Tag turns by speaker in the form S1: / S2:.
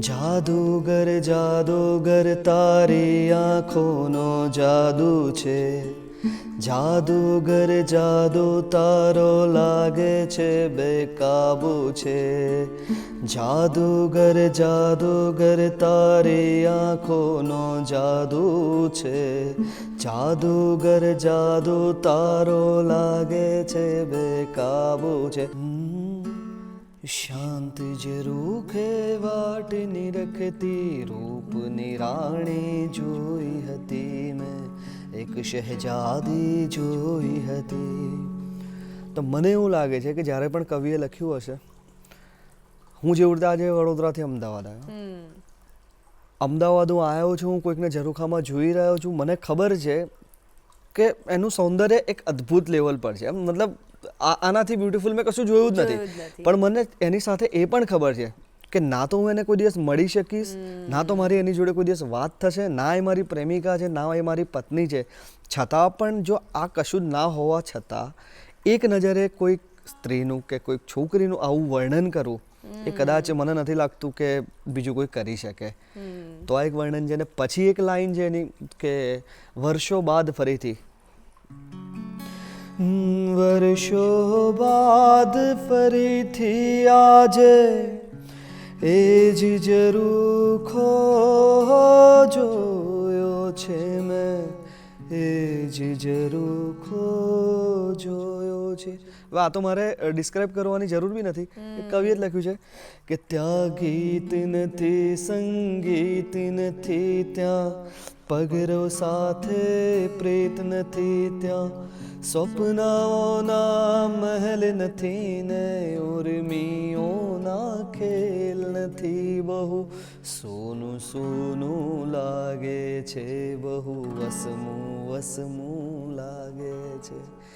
S1: જાદુગર જાદુગર, તારી આંખોનો જાદુ છે. જાદુગર, જાદુ તારો લાગે છે, બેકાબુ છે. જાદુગર જાદુગર, તારી આંખોનો જાદુ છે. જાદુગર, જાદુ તારો લાગે છે, બેકાબુ છે. શાંત જ રૂખે વાટ નિરખતી રૂપની રાણી જોઈ હતી મેં. એક શહેજાદી જોઈ હતી. તો મને એવું લાગે છે કે જ્યારે પણ કવિએ લખ્યું હશે હું જે ઉડતા આજે વડોદરાથી અમદાવાદ આવ્યો. અમદાવાદ હું આવ્યો છું હું કોઈકને ઝરૂખામાં જોઈ રહ્યો છું. મને ખબર છે કે એનું સૌંદર્ય એક અદ્ભુત લેવલ પર છે. મતલબ આનાથી બ્યુટીફુલ મેં કશું જોયું જ નથી. પણ મને એની સાથે એ પણ ખબર છે કે ના તો હું એને કોઈ દિવસ મળી શકીશ ના તો મારી એની જોડે કોઈ દિવસ વાત થશે ના એ મારી પ્રેમિકા છે ના એ મારી પત્ની છે. છતાં પણ જો આ કશું ના હોવા છતાં એક નજરે કોઈક સ્ત્રીનું કે કોઈક છોકરીનું આવું વર્ણન કરવું એ કદાચ મને નથી લાગતું કે બીજું કોઈ કરી શકે. તો આ એક વર્ણન છે ને પછી એક લાઈન છે એની કે વર્ષો બાદ ફરીથી વર્ષો બાદ ફરીથી આજે એ જ જરૂર જોયો એ ખોજોયો જોયો છે. વાહ તો મારે ડિસ્ક્રાઇબ કરવાની જરૂર બી નથી. કવિએ જ લખ્યું છે કે ત્યાં ગીત નથી સંગીત નથી ત્યાં. પગરો સાથે પ્રેત નથી ત્યાં. સ્વપ્નાઓના મહેલ નથી ને ઉર્મીઓ નથી બહુ. સોનું સોનું લાગે છે બહુ. વસમું વસમું લાગે છે.